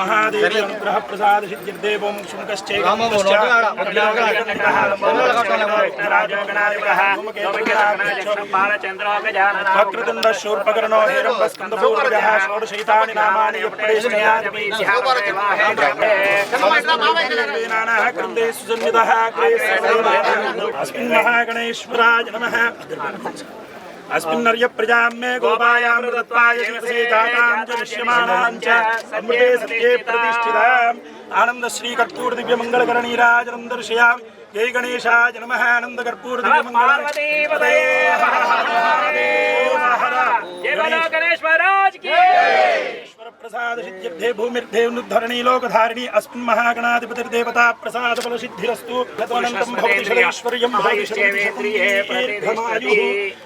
మహాదేవి అనుగ్రహ ప్రసాద సిద్ధిర్దేవం వక్రతుండ శూర్పకర్ణో హిరంబ స్కందపూర్వజః షోడశైతాని నామాని కృందే సుసన్నిధः అస్మిన్ మహాగణేశ్వరాయ నమః अस्मिन्नर्य प्रजां मे गोपायामृतत्वाय शिवसे जातां च दृश्यमाणां च अमृते सत्ये प्रतिष्ठिताम् आनन्द श्री कर्पूर दिव्य मंगलकरणीराजनं दर्शयामि जय गणेशाय नमः आनन्द ప్రసాదసిద్ధ్యర్థే భూమిర్ధేనుద్ధరణీ లోకధారిణి అస్మిన్ మహాగణాధిపతిర్దేవతా ప్రసాదఫలసిద్ధిరస్తు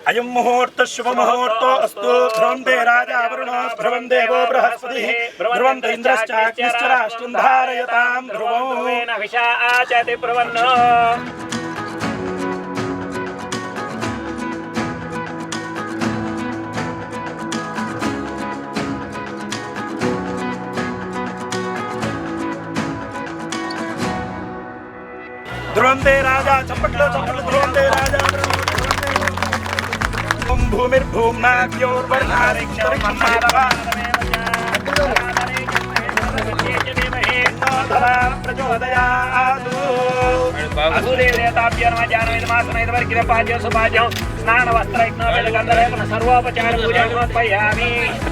అయం ముహూర్త శుభముహూర్తో అస్తు ధ్రువంతే రాజా వరుణో ధ్రువం దేవో బృహస్పతి ధ్రువంత ఇంద్రశ్చాగ్నిశ్చ రాష్ట్రం ధారయతాం ధ్రువం విషా ఆచతి ప్రవన్నో ధ్రువంతే రాజా చప్పట్లో చప్పట్లు ధ్రువంతే రాజా ఓం సర్వోపచార పూజ సమర్పయామి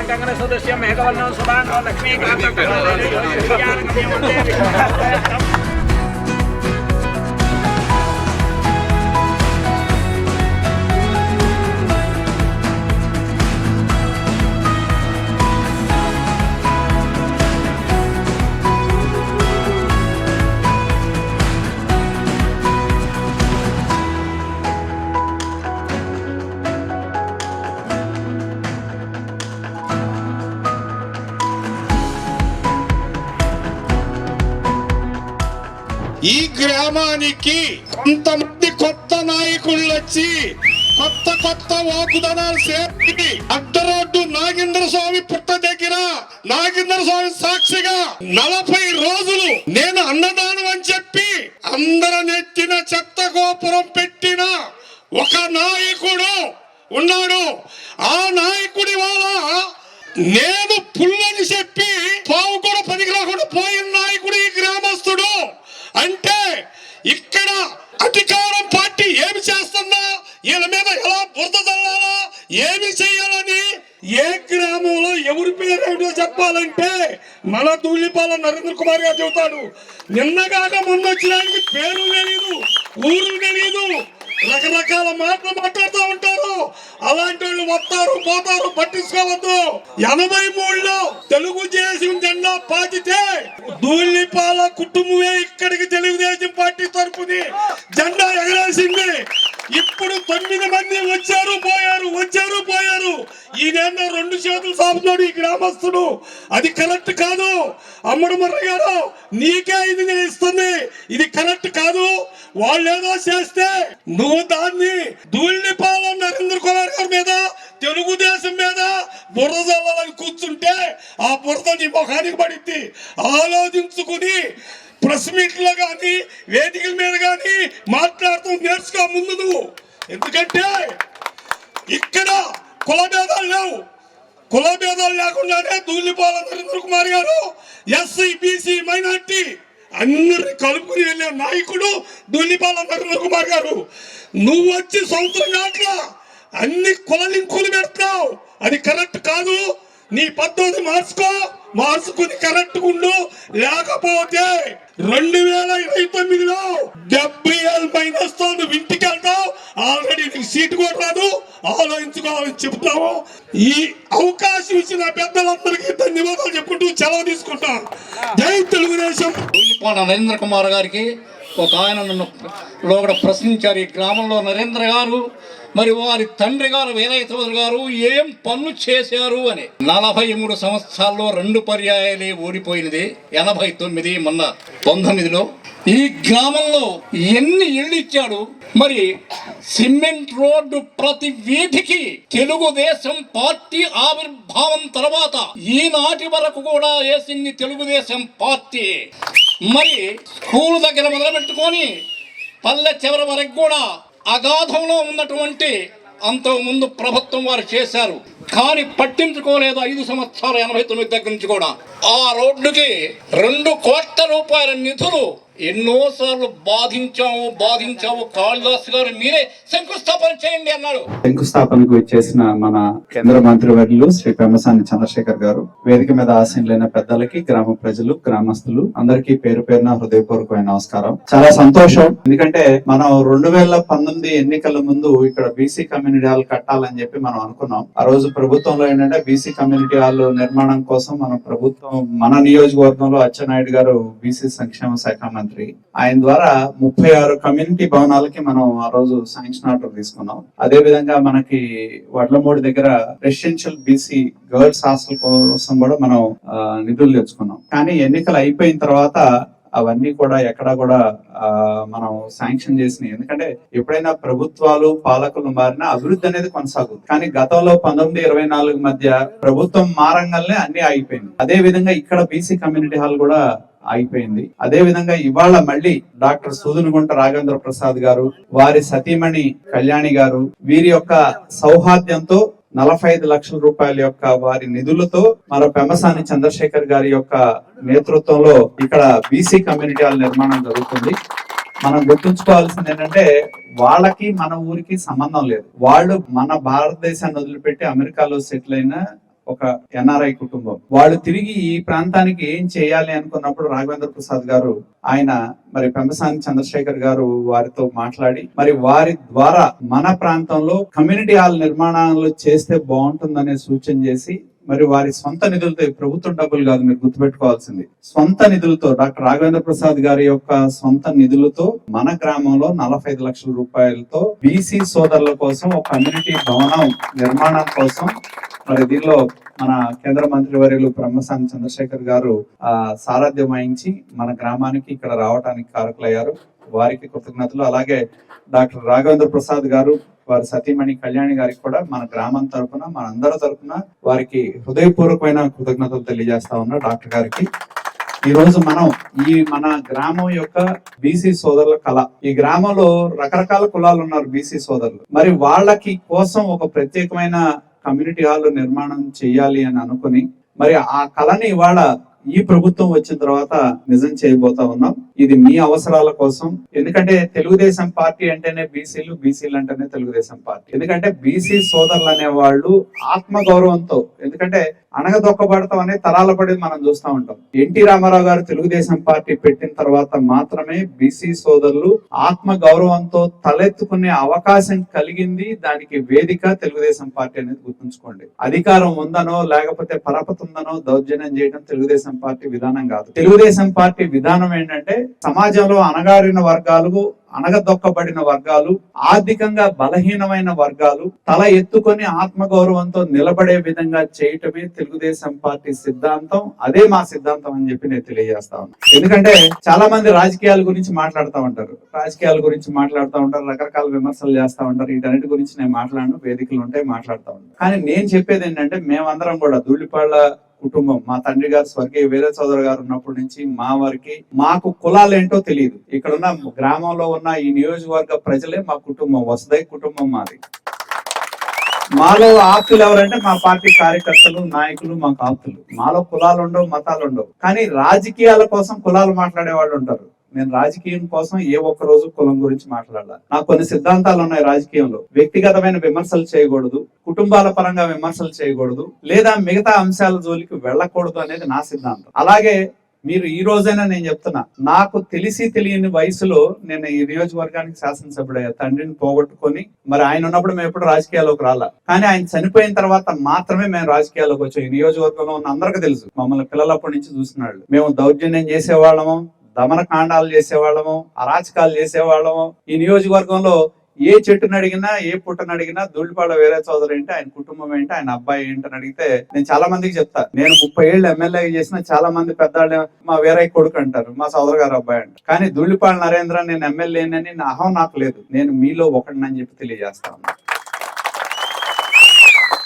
కంగన సదస్యం మేఘవర్ణం సుభానో లక్ష్మీకాంతం వచ్చి కొత్త కొత్త వాగ్దానాలు చేసి అడ్డరోడ్డు నాగేంద్ర స్వామి పుట్ట దగ్గర నాగేంద్ర స్వామి సాక్షిగా నలభై రోజులు నేను అన్నదానం అని చెప్పి అందర నెత్తిన చెత్త గోపురం పెట్టిన ఒక నాయకుడు ఉన్నాడు. ఆ నాయకుడి వల్ల నేను పుల్లని చెప్పి పావు కూడా పనికి రాకుండా పోయిన నాయకుడు ఈ గ్రామస్తుడు. అంటే ఇక్కడ అధికారం పార్టీ ఏమి చేస్తుందా వీళ్ళ మీద ఎలా బురద చల్లాలా ఏమి చేయాలని ఏ గ్రామంలో ఎవరి పేరు చెప్పాలంటే మన తూలిపాల నరేంద్ర కుమార్ గారు చెబుతాడు. నిన్నగాక మొన్న వచ్చినానికి పేరు తెలియదు ఊరు తెలియదు రకరకాల మాటలు మాట్లాడుతూ ఉంటారు. అలాంటి వాళ్ళు వస్తారు పోతారు పట్టించుకోవద్దు. ఎనభై మూడులో తెలుగు దేశం జెండా పాతితే ధూళిపాల కుటుంబమే ఇక్కడికి తెలుగుదేశం పార్టీ తరపుని జెండా ఎగరేసింది. ఇప్పుడు తొమ్మిది మంది వచ్చారు పోయారు వచ్చారు పోయారు. ఈయన రెండు చేతులు సాపుతాడు ఈ గ్రామస్తుడు. అది కరెక్ట్ కాదు. అమ్మడు ముర్ర గారు నీకే ఇది నేను ఇస్తుంది. ఇది కరెక్ట్ కాదు. వాళ్ళు ఏదో చేస్తే నువ్వు దాన్ని ధూళిపాలెం నరేంద్ర కుమార్ గారి మీద తెలుగుదేశం మీద బురద కూర్చుంటే ఆ బురద నీ ముఖానికి పడింది. ఆలోచించుకుని ప్రెస్ మీట్లో కానీ వేదికల మీద కానీ మాట్లాడుతూ నేర్చుకో ముందు నువ్వు. ఎందుకంటే ఇక్కడ కుల భేదాలు లేవు. కుల భేదాలు లేకుండానే దూళ్ళిపాల నరేంద్ర కుమార్ గారు ఎస్సీ బీసీ మైనార్టీ అందరిని కలుపుకుని వెళ్ళే నాయకుడు ధూళిపాల నరేంద్ర కుమార్ గారు. నువ్వు వచ్చి సంవత్సరం కాట్ల అన్ని కుల లింకులు పెడతావు. అది కరెక్ట్ కాదు. నీ పద్ధతి మార్చుకో. మార్చుకుని కరెక్ట్ ఉండు లేకపోతే రెండు వేల ఇరవై తొమ్మిదిలో డెబ్బై ఏళ్ళ మైనస్తో నువ్వు ఇంటికి వెళ్తావు ఆల్రెడీ నీకు సీటు కూడా రాదు. ఆలోచించుకోవాలని చెప్తాము ఈ అవకాశం ఇచ్చిన పెద్దలందరికీ ధన్యవాదాలు చెప్పుకుంటూ సెలవు తీసుకుంటాం జై తెలుగుదేశం. నరేంద్ర కుమార్ గారికి ఒక ఆయన నన్ను లోపల ప్రశ్నించారు ఈ గ్రామంలో నరేంద్ర గారు మరి వారి తండ్రి గారు వీరయ్య చౌదరి గారు ఏం పనులు చేశారు అని. నలభై మూడు సంవత్సరాల్లో రెండు పర్యాయాలే ఓడిపోయినది ఎనభై తొమ్మిది మొన్న పంతొమ్మిదిలో. ఈ గ్రామంలో ఎన్ని ఇళ్ళు ఇచ్చాడు? మరి సిమెంట్ రోడ్డు ప్రతి వీధికి తెలుగుదేశం పార్టీ ఆవిర్భావం తర్వాత ఈనాటి వరకు కూడా వేసింది తెలుగుదేశం పార్టీ. మరి స్కూల్ దగ్గర మొదలుపెట్టుకొని పల్లె చివరి వరకు కూడా అగాధంలో ఉన్నటువంటి అంతకుముందు ప్రభుత్వం వారు చేశారు. కానీ పట్టించుకోలేదు ఐదు సంవత్సరాలు ఎనభై తొమ్మిది దగ్గర నుంచి కూడా. ఆ రోడ్డుకి రెండు కోట్ల రూపాయల నిధులు ఎన్నోసార్లు బాధించాము బాధించాము. కాళిదాస్ గారు మీరే శంకుస్థాపన చేయండి అన్నాడు. శంకుస్థాపనకు ఇచ్చేసిన మన కేంద్ర మంత్రి వర్యులు శ్రీ పెమ్మసాని చంద్రశేఖర్ గారు వేదిక మీద ఆశీనులైన పెద్దలకి గ్రామ ప్రజలు గ్రామస్తులు అందరికీ పేరు పేరున హృదయపూర్వకమైన నమస్కారం. చాలా సంతోషం. ఎందుకంటే మనం రెండు వేల పంతొమ్మిది ఎన్నికల ముందు ఇక్కడ బీసీ కమ్యూనిటీ హాల్ కట్టాలని చెప్పి మనం అనుకున్నాం. ఆ రోజు ప్రభుత్వంలో ఏంటంటే బీసీ కమ్యూనిటీ హాల్ నిర్మాణం కోసం మన ప్రభుత్వం మన నియోజకవర్గంలో అచ్చెన్నాయుడు గారు బీసీ సంక్షేమ శాఖ మంత్రి. ఆయన ద్వారా ముప్పై ఆరు కమ్యూనిటీ భవనాలకి మనం ఆ రోజు శాంక్షన్ ఆర్డర్ తీసుకున్నాం. అదే విధంగా మనకి వడ్లమూడి దగ్గర రెసిడెన్షియల్ బీసీ గర్ల్స్ హాస్టల్ కోసం కూడా మనం ఆ, నిధులు తెచ్చుకున్నాం. కానీ ఎన్నికలు అయిపోయిన తర్వాత అవన్నీ కూడా ఎక్కడా కూడా ఆ, మనం శాంక్షన్ చేసినాయి ఎందుకంటే ఎప్పుడైనా ప్రభుత్వాలు పాలకులు మారినా అభివృద్ధి అనేది కొనసాగుతుంది. కానీ గతంలో పంతొమ్మిది ఇరవై నాలుగు మధ్య ప్రభుత్వం మారంగానే అన్ని ఆగిపోయింది అదే విధంగా ఇక్కడ బీసీ కమ్యూనిటీ హాల్ కూడా ఆగిపోయింది. అదే విధంగా ఇవాళ మళ్ళీ డాక్టర్ సూదునుగుంట రాఘవేంద్ర ప్రసాద్ గారు వారి సతీమణి కళ్యాణి గారు వీరి యొక్క సౌహార్ద్యంతో నలభై ఐదు లక్షల రూపాయల యొక్క వారి నిధులతో మన పెమసాని చంద్రశేఖర్ గారి యొక్క నేతృత్వంలో ఇక్కడ బీసీ కమ్యూనిటీ హాల్ నిర్మాణం జరుగుతుంది. మనం గుర్తుంచుకోవాల్సింది ఏంటంటే వాళ్ళకి మన ఊరికి సంబంధం లేదు. వాళ్ళు మన భారతదేశాన్ని వదిలిపెట్టి అమెరికాలో సెటిల్ అయిన ఒక ఎన్ఆర్ఐ కుటుంబం. వాళ్ళు తిరిగి ఈ ప్రాంతానికి ఏం చేయాలి అనుకున్నప్పుడు రాఘవేంద్ర ప్రసాద్ గారు ఆయన మరి పెంబసాని చంద్రశేఖర్ గారు వారితో మాట్లాడి మరి వారి ద్వారా మన ప్రాంతంలో కమ్యూనిటీ హాల్ నిర్మాణాలు చేస్తే బాగుంటుందనే సూచన చేసి మరి వారి సొంత నిధులతో ప్రభుత్వం డబ్బులు కాదు మీరు గుర్తుపెట్టుకోవాల్సింది. సొంత నిధులతో డాక్టర్ రాఘవేంద్ర ప్రసాద్ గారి యొక్క సొంత నిధులతో మన గ్రామంలో నలభై ఐదు లక్షల రూపాయలతో బీసీ సోదరుల కోసం ఒక కమ్యూనిటీ భవనం నిర్మాణం కోసం మరి దీనిలో మన కేంద్ర మంత్రి వర్యులు బ్రహ్మసాని చంద్రశేఖర్ గారు ఆ సారథ్యం వహించి మన గ్రామానికి ఇక్కడ రావడానికి కారకులయ్యారు. వారికి కృతజ్ఞతలు. అలాగే డాక్టర్ రాఘవేంద్ర ప్రసాద్ గారు వారి సతీమణి కళ్యాణి గారికి కూడా మన గ్రామం తరపున మన అందరి తరఫున వారికి హృదయపూర్వకమైన కృతజ్ఞతలు తెలియజేస్తా ఉన్నా డాక్టర్ గారికి. ఈ రోజు మనం ఈ మన గ్రామం యొక్క బీసీ సోదరుల కళ. ఈ గ్రామంలో రకరకాల కులాలు ఉన్నారు బీసీ సోదరులు. మరి వాళ్ళకి కోసం ఒక ప్రత్యేకమైన కమ్యూనిటీ హాల్ నిర్మాణం చేయాలి అని అనుకుని మరి ఆ కళని ఇవాళ ఈ ప్రభుత్వం వచ్చిన తర్వాత నిజం చేయబోతా ఉన్నాం. ఇది మీ అవసరాల కోసం. ఎందుకంటే తెలుగుదేశం పార్టీ అంటేనే బీసీలు బీసీలు అంటేనే తెలుగుదేశం పార్టీ. ఎందుకంటే బీసీ సోదరులు అనే వాళ్ళు ఆత్మ గౌరవంతో ఎందుకంటే అణగదొక్కబడతాం అనే తరాల పడి మనం చూస్తా ఉంటాం. ఎన్టీ రామారావు గారు తెలుగుదేశం పార్టీ పెట్టిన తర్వాత మాత్రమే బీసీ సోదరులు ఆత్మ గౌరవంతో తలెత్తుకునే అవకాశం కలిగింది. దానికి వేదిక తెలుగుదేశం పార్టీ అనేది గుర్తుంచుకోండి. అధికారం ఉందనో లేకపోతే పరపతి ఉందనో దౌర్జన్యం చేయడం తెలుగుదేశం పార్టీ విధానం కాదు. తెలుగుదేశం పార్టీ విధానం ఏంటంటే సమాజంలో అణగారిన వర్గాలు అణగదొక్కబడిన వర్గాలు ఆర్థికంగా బలహీనమైన వర్గాలు తల ఎత్తుకొని ఆత్మగౌరవంతో నిలబడే విధంగా చేయటమే తెలుగుదేశం పార్టీ సిద్ధాంతం. అదే మా సిద్ధాంతం అని చెప్పి నేను తెలియజేస్తా ఉన్నాను ఎందుకంటే చాలా మంది రాజకీయాల గురించి మాట్లాడుతూ ఉంటారు. రాజకీయాల గురించి మాట్లాడుతూ ఉంటారు రకరకాల విమర్శలు చేస్తా ఉంటారు. వీటన్నిటి గురించి నేను మాట్లాడను వేదికలు ఉంటాయి మాట్లాడుతూ ఉంటాను. కానీ నేను చెప్పేది ఏంటంటే మేమందరం కూడా ధూళిపాళ్ళ కుటుంబం. మా తండ్రి గారు స్వర్గీయ వీర చౌదరి గారు ఉన్నప్పటి నుంచి మా వారికి మాకు కులాలు ఏంటో తెలియదు ఇక్కడ ఉన్న గ్రామంలో ఉన్న ఈ నియోజకవర్గ ప్రజలే మా కుటుంబం వసదై కుటుంబం మాది. మాలో ఆప్తులు ఎవరంటే మా పార్టీ కార్యకర్తలు నాయకులు మాకు ఆప్తులు. మాలో కులాలు ఉండవు మతాలు ఉండవు కానీ రాజకీయాల కోసం కులాలు మాట్లాడే వాళ్ళు ఉంటారు. నేను రాజకీయం కోసం ఏ ఒక్క రోజు కులం గురించి మాట్లాడాలి. నాకు కొన్ని సిద్ధాంతాలు ఉన్నాయి రాజకీయంలో. వ్యక్తిగతమైన విమర్శలు చేయకూడదు కుటుంబాల పరంగా విమర్శలు చేయకూడదు లేదా మిగతా అంశాల జోలికి వెళ్ళకూడదు అనేది నా సిద్ధాంతం. అలాగే మీరు ఈ రోజైనా నేను చెప్తున్నా నాకు తెలిసి తెలియని వయసులో నేను ఈ నియోజకవర్గానికి శాసనసభ్యుడయ్యా. తండ్రిని పోగొట్టుకొని మరి ఆయన ఉన్నప్పుడు మేము ఎప్పుడు రాజకీయాల్లోకి రాలా. కానీ ఆయన చనిపోయిన తర్వాత మాత్రమే మేము రాజకీయాల్లోకి వచ్చాం. ఈ నియోజకవర్గంలో ఉన్న అందరికీ తెలుసు. మమ్మల్ని పిల్లలప్పటి నుంచి చూస్తున్నాడు. మేము దౌర్జన్యం చేసేవాళ్ళము. దమన కాండాలు చేసేవాళ్ళము అరాచకాలు చేసేవాళ్ళము. ఈ నియోజకవర్గంలో ఏ చెట్టును అడిగినా ఏ పుట్టను అడిగినా ధూళిపాడ వేరే చౌదరి ఏంటి ఆయన కుటుంబం ఏంటి ఆయన అబ్బాయి ఏంటి అని అడిగితే నేను చాలా మందికి చెప్తా. నేను ముప్పై ఏళ్ళు ఎమ్మెల్యే చేసిన చాలా మంది పెద్దాళ్ళు మా వేరే కొడుకు అంటారు మా సోదరు గారు అబ్బాయి అంటారు. కానీ ధూళిపాడ నరేంద్ర నేను ఎమ్మెల్యే అని నా అహం నాకు లేదు. నేను మీలో ఒకడినని చెప్పి తెలియజేస్తాను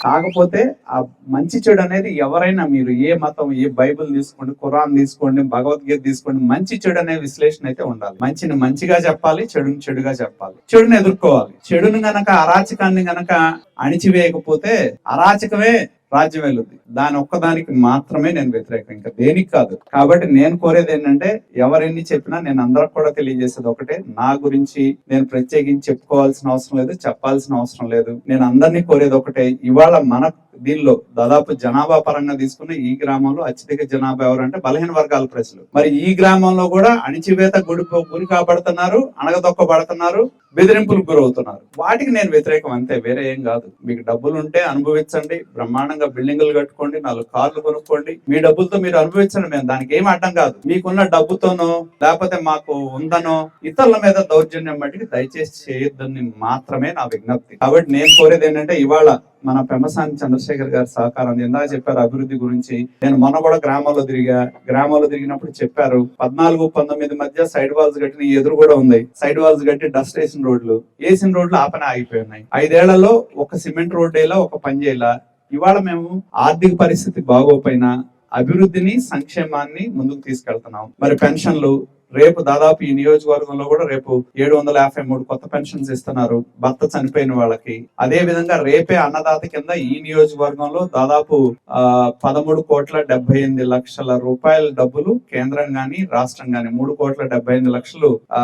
కాకపోతే ఆ మంచి చెడు అనేది ఎవరైనా మీరు ఏ మతం ఏ బైబిల్ తీసుకోండి ఖురాన్ తీసుకోండి భగవద్గీత తీసుకోండి మంచి చెడు అనే విశ్లేషణ అయితే ఉండాలి. మంచిని మంచిగా చెప్పాలి చెడుని చెడుగా చెప్పాలి. చెడుని ఎదుర్కోవాలి. చెడుని గనక అరాచకాన్ని గనక అణిచివేయకపోతే అరాచకమే రాజ్యం వెళ్ళుద్ది దాని ఒక్కదానికి మాత్రమే నేను వ్యతిరేకం. ఇంకా దేనికి కాదు. కాబట్టి నేను కోరేది ఏంటంటే ఎవరెన్ని చెప్పినా నేను అందరికి కూడా తెలియజేసేది ఒకటే. నా గురించి నేను ప్రత్యేకించి చెప్పుకోవాల్సిన అవసరం లేదు చెప్పాల్సిన అవసరం లేదు. నేను అందరినీ కోరేది ఒకటే. ఇవాళ మన దీనిలో దాదాపు జనాభా పరంగా తీసుకున్న ఈ గ్రామంలో అత్యధిక జనాభా ఎవరంటే బలహీన వర్గాల ప్రజలు. మరి ఈ గ్రామంలో కూడా అణిచివేత గుడి గురి కాబడుతున్నారు అణగదొక్కబడుతున్నారు బెదిరింపులకు గురవుతున్నారు. వాటికి నేను వ్యతిరేకం అంతే వేరే ఏం కాదు. మీకు డబ్బులు ఉంటే అనుభవించండి బ్రహ్మాండంగా బిల్డింగులు కట్టుకోండి నాలుగు కార్లు కొనుక్కోండి. మీ డబ్బులతో మీరు అనుభవించండి మేము దానికి ఏం అడ్డం కాదు. మీకున్న డబ్బుతోనో లేకపోతే మాకు ఉందనో ఇతరుల మీద దౌర్జన్యం బట్టి దయచేసి చేయొద్దని మాత్రమే నా విజ్ఞప్తి. కాబట్టి నేను కోరేది ఏంటంటే ఇవాళ మన పెమసాని చంద్రశేఖర్ గారి సహకారం. ఇందాక చెప్పారు అభివృద్ధి గురించి. నేను మొన్న కూడా గ్రామాల్లో తిరిగా. గ్రామాల్లో తిరిగినప్పుడు చెప్పారు పద్నాలుగు పంతొమ్మిది మధ్య సైడ్ వాల్స్ కట్టిన ఎదురు కూడా ఉంది. సైడ్ వాల్స్ కట్టి డస్ట్ వేసిన రోడ్లు. వేసిన రోడ్లు ఆపన ఆగిపోయి ఉన్నాయి ఐదేళ్ళలో ఒక సిమెంట్ రోడ్డు వేలా ఒక పని చేయాల ఇవాళ మేము ఆర్థిక పరిస్థితి బాగోపోయినా అభివృద్ధిని సంక్షేమాన్ని ముందుకు తీసుకెళ్తున్నాం. మరి పెన్షన్లు రేపు దాదాపు ఈ నియోజకవర్గంలో కూడా రేపు ఏడు వందల యాభై మూడు కొత్త పెన్షన్స్ ఇస్తున్నారు. భర్త చనిపోయిన వాళ్ళకి. అదే విధంగా రేపే అన్నదాత కింద ఈ నియోజకవర్గంలో దాదాపు ఆ పదమూడు కోట్ల డెబ్బై ఎనిమిది లక్షల రూపాయల డబ్బులు కేంద్రం గాని రాష్ట్రం గాని మూడు కోట్ల డెబ్బై ఎనిమిది లక్షలు ఆ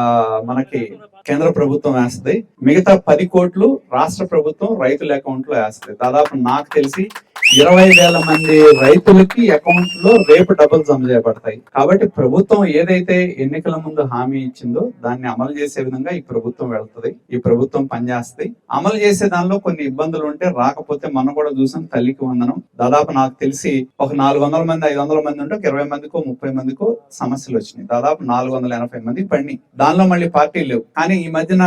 మనకి కేంద్ర ప్రభుత్వం వేస్తుంది. మిగతా పది కోట్లు రాష్ట్ర ప్రభుత్వం రైతుల అకౌంట్లో వేస్తుంది. దాదాపు నాకు తెలిసి ఇరవై వేల మంది రైతులకి అకౌంట్లో రేపు డబ్బులు జమ చేయబడతాయి. కాబట్టి ప్రభుత్వం ఏదైతే ఎన్నికల ముందు హామీ ఇచ్చిందో దాన్ని అమలు చేసే విధంగా ఈ ప్రభుత్వం వెళ్తుంది. ఈ ప్రభుత్వం పనిచేస్తుంది. అమలు చేసే దానిలో కొన్ని ఇబ్బందులు ఉంటే రాకపోతే మనం కూడా చూసాం తల్లికి వందనం. దాదాపు నాకు తెలిసి ఒక నాలుగు వందల మంది ఐదు వందల మంది ఉంటే ఒక ఇరవై మందికో ముప్పై మందికో సమస్యలు వచ్చినాయి. దాదాపు నాలుగు వందల ఎనభై మంది పడినాయి. దానిలో మళ్ళీ పార్టీలు లేవు. కానీ ఈ మధ్యన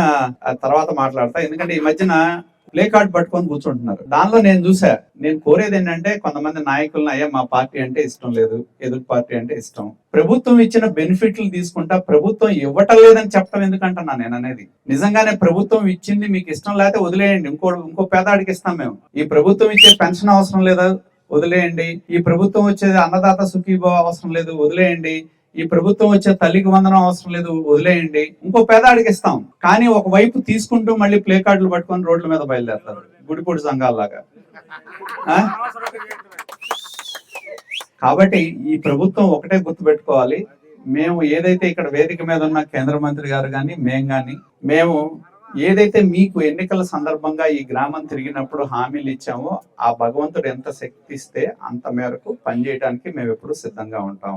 తర్వాత మాట్లాడతా. ఎందుకంటే ఈ మధ్యన ప్లే కార్డ్ పట్టుకొని కూర్చుంటున్నారు. దానిలో నేను చూసా నేను కోరేది ఏంటంటే కొంతమంది నాయకులను అయ్యా మా పార్టీ అంటే ఇష్టం లేదు ఎదురు పార్టీ అంటే ఇష్టం. ప్రభుత్వం ఇచ్చిన బెనిఫిట్లు తీసుకుంటా ప్రభుత్వం ఇవ్వటం లేదని చెప్పడం ఎందుకంటున్నా నేను అనేది. నిజంగానే ప్రభుత్వం ఇచ్చింది మీకు ఇష్టం లేకపోతే వదిలేయండి ఇంకో ఇంకో పేదాడికి ఇస్తాం మేము. ఈ ప్రభుత్వం ఇచ్చే పెన్షన్ అవసరం లేదా? వదిలేయండి. ఈ ప్రభుత్వం వచ్చేది అన్నదాత సుఖీభావ అవసరం లేదు వదిలేయండి. ఈ ప్రభుత్వం వచ్చే తల్లికి వందనం అవసరం లేదు వదిలేయండి. ఇంకో పేదాడికి ఇస్తాం కానీ ఒక వైపు తీసుకుంటూ మళ్ళీ ప్లే కార్డులు పట్టుకొని రోడ్ల మీద బయలుదేరుతారు. గుడిపూడి సంఘాలలాగా. కాబట్టి ఈ ప్రభుత్వం ఒకటే గుర్తుపెట్టుకోవాలి. మేము ఏదైతే ఇక్కడ వేదిక మీద ఉన్న కేంద్ర మంత్రి గారు కానీ మేం కానీ మేము ఏదైతే మీకు ఎన్నికల సందర్భంగా ఈ గ్రామం తిరిగినప్పుడు హామీలు ఇచ్చామో ఆ భగవంతుడు ఎంత శక్తి ఇస్తే అంత మేరకు పనిచేయడానికి మేము ఎప్పుడు సిద్ధంగా ఉంటాం.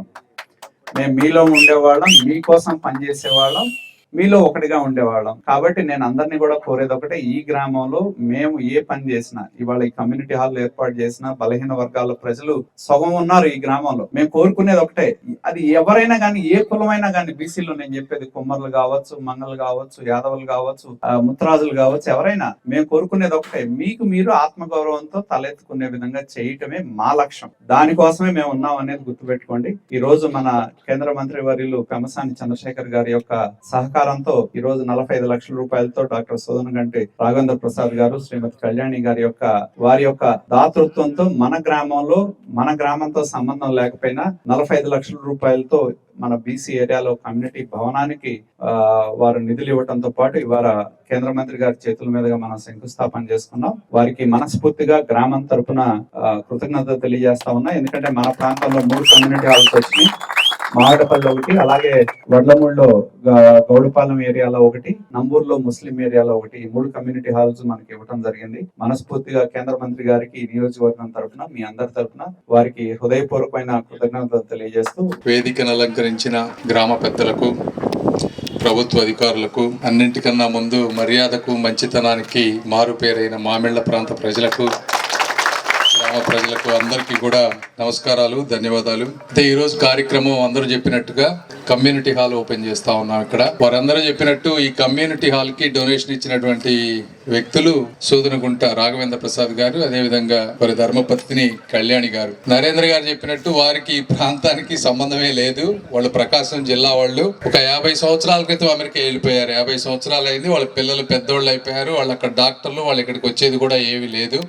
మేము మీలో ఉండేవాళ్ళం మీకోసం పనిచేసే వాళ్ళం మీలో ఒకటిగా ఉండేవాళ్ళం. కాబట్టి నేను అందరినీ కూడా కోరేది ఒకటే ఈ గ్రామంలో మేము ఏ పని చేసినా ఇవాళ ఈ కమ్యూనిటీ హాల్ ఏర్పాటు చేసిన బలహీన వర్గాల ప్రజలు సగం ఉన్నారు ఈ గ్రామంలో. మేము కోరుకునేది ఒకటే అది ఎవరైనా కానీ ఏ కులమైనా కానీ బీసీలో నేను చెప్పేది కుమ్మర్లు కావచ్చు మంగళ్ కావచ్చు యాదవులు కావచ్చు ముత్తరాజులు కావచ్చు ఎవరైనా మేము కోరుకునేది ఒకటే మీకు మీరు ఆత్మగౌరవంతో తలెత్తుకునే విధంగా చేయటమే మా లక్ష్యం. దానికోసమే మేము ఉన్నాం అనేది గుర్తుపెట్టుకోండి. ఈ రోజు మన కేంద్ర మంత్రి వర్యులు పెమసాని చంద్రశేఖర్ గారి యొక్క సహకారం సహకారంతో ఈ రోజు నలభై ఐదు లక్షల రూపాయలతో డాక్టర్ సోదన గంటి రాఘవేంద్ర ప్రసాద్ గారు శ్రీమతి కళ్యాణి గారి యొక్క వారి యొక్క దాతృత్వంతో మన గ్రామంలో మన గ్రామంతో సంబంధం లేకపోయినా నలభై ఐదు లక్షల రూపాయలతో మన బీసీ ఏరియాలో కమ్యూనిటీ భవనానికి ఆ, వారు నిధులు ఇవ్వడంతో పాటు ఇవాళ కేంద్ర మంత్రి గారి చేతుల మీదుగా మనం శంకుస్థాపన చేసుకున్నాం. వారికి మనస్ఫూర్తిగా గ్రామం తరపున కృతజ్ఞత తెలియజేస్తా ఉన్నా. ఎందుకంటే మన ప్రాంతంలో మూడు కమ్యూనిటీ హాల్స్ వచ్చినాయి. మామిడపల్లి ఒకటి అలాగే వడ్లమూడిలో గౌడపాలెం ఏరియాలో ఒకటి నంబూరులో ముస్లిం ఏరియాలో ఒకటి ఈ మూడు కమ్యూనిటీ హాల్స్ మనకి ఇవ్వడం జరిగింది. మనస్ఫూర్తిగా కేంద్ర మంత్రి గారికి నియోజకవర్గం తరఫున మీ అందరి తరపున వారికి హృదయపూర్వకమైన కృతజ్ఞతలు తెలియజేస్తూ వేదికను అలంకరించిన గ్రామ పెద్దలకు ప్రభుత్వ అధికారులకు అన్నింటికన్నా ముందు మర్యాదకు మంచితనానికి మారుపేరైన మామిళ్ళ ప్రాంత ప్రజలకు గ్రామ ప్రజలకు అందరికీ కూడా నమస్కారాలు ధన్యవాదాలు. అయితే ఈ రోజు కార్యక్రమం అందరూ చెప్పినట్టుగా కమ్యూనిటీ హాల్ ఓపెన్ చేస్తా ఉన్నాం ఇక్కడ. వారందరూ చెప్పినట్టు ఈ కమ్యూనిటీ హాల్కి డొనేషన్ ఇచ్చినటువంటి వ్యక్తులు సూదనగుంట రాఘవేంద్ర ప్రసాద్ గారు అదే విధంగా వారి ధర్మపత్ని కళ్యాణి గారు. నరేంద్ర గారు చెప్పినట్టు వారికి ఈ ప్రాంతానికి సంబంధమే లేదు. వాళ్ళు ప్రకాశం జిల్లా వాళ్ళు. ఒక యాభై సంవత్సరాల క్రితం అమెరికా వెళ్ళిపోయారు. యాభై సంవత్సరాలు అయింది వాళ్ళ పిల్లలు పెద్దోళ్ళు అయిపోయారు. వాళ్ళు అక్కడ డాక్టర్లు వాళ్ళు ఇక్కడికి వచ్చేది కూడా ఏమీ లేదు.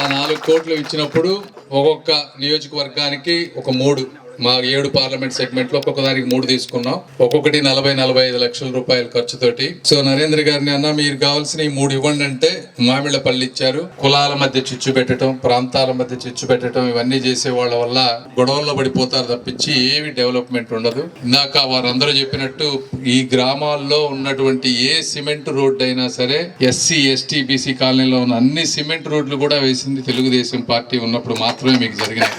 ఆ నాలుగు కోట్లు ఇచ్చినప్పుడు ఒక్కొక్క నియోజకవర్గానికి ఒక మూడు. మా ఏడు పార్లమెంట్ సెగ్మెంట్లో ఒక్కొక్క దానికి మూడు తీసుకున్నాం. ఒక్కొక్కటి నలభై నలభై ఐదు లక్షల రూపాయల ఖర్చుతోటి. సో నరేంద్ర గారిని అన్న మీరు కావాల్సిన ఈ మూడు ఇవ్వండి అంటే మామిళ్ళపల్లి ఇచ్చారు. కులాల మధ్య చిచ్చు పెట్టడం ప్రాంతాల మధ్య చిచ్చు పెట్టడం ఇవన్నీ చేసే వాళ్ళ వల్ల గొడవల్లో పడిపోతారు తప్పించి ఏవి డెవలప్మెంట్ ఉండదు. ఇందాక వారందరూ చెప్పినట్టు ఈ గ్రామాల్లో ఉన్నటువంటి ఏ సిమెంట్ రోడ్డు అయినా సరే ఎస్సీ ఎస్టీ బీసీ కాలనీలో ఉన్న అన్ని సిమెంట్ రోడ్లు కూడా వేసింది తెలుగుదేశం పార్టీ ఉన్నప్పుడు మాత్రమే మీకు జరిగింది.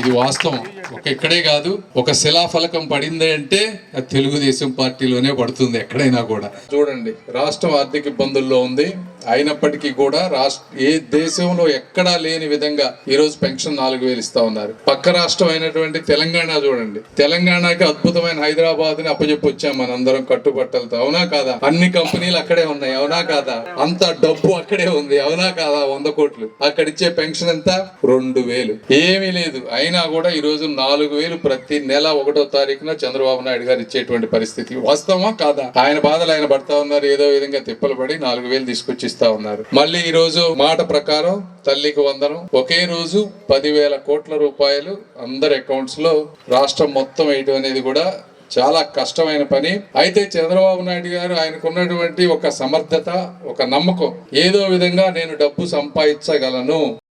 ఇది వాస్తవం. ఒక ఇక్కడే కాదు ఒక శిలాఫలకం పడింది అంటే అది తెలుగుదేశం పార్టీలోనే పడుతుంది ఎక్కడైనా కూడా. చూడండి రాష్ట్రం ఆర్థిక ఇబ్బందుల్లో ఉంది. అయినప్పటికీ కూడా రాష్ట్ర ఏ దేశంలో ఎక్కడా లేని విధంగా ఈ రోజు పెన్షన్ నాలుగు వేలు ఇస్తా ఉన్నారు. పక్క రాష్ట్రం అయినటువంటి తెలంగాణ చూడండి. తెలంగాణకి అద్భుతమైన హైదరాబాద్ని అప్పచెప్పి వచ్చాం మనందరం కట్టుబట్టలతో. అవునా కాదా? అన్ని కంపెనీలు అక్కడే ఉన్నాయి. అవునా కాదా? అంత డబ్బు అక్కడే ఉంది. అవునా కాదా? వంద కోట్లు. అక్కడ ఇచ్చే పెన్షన్ ఎంత? రెండు వేలు. ఏమీ లేదు. అయినా కూడా ఈ రోజు నాలుగు వేలు ప్రతి నెల ఒకటో తారీఖున చంద్రబాబు నాయుడు గారు ఇచ్చేటువంటి పరిస్థితి వాస్తవమా కాదా? ఆయన బాధలు ఆయన పడతా ఉన్నారు. ఏదో విధంగా తిప్పలు పడి నాలుగు వేలు తీసుకొచ్చి ఇస్తా ఉన్నారు. మళ్ళీ ఈ రోజు మాట ప్రకారం తల్లికి వందనం. ఒకే రోజు పదివేల కోట్ల రూపాయలు అందరి అకౌంట్స్లో రాష్ట్రం మొత్తం వేయడం అనేది కూడా చాలా కష్టమైన పని. అయితే చంద్రబాబు నాయుడు గారు ఆయనకున్నటువంటి ఒక సమర్థత ఒక నమ్మకం. ఏదో విధంగా నేను డబ్బు సంపాదించగలను.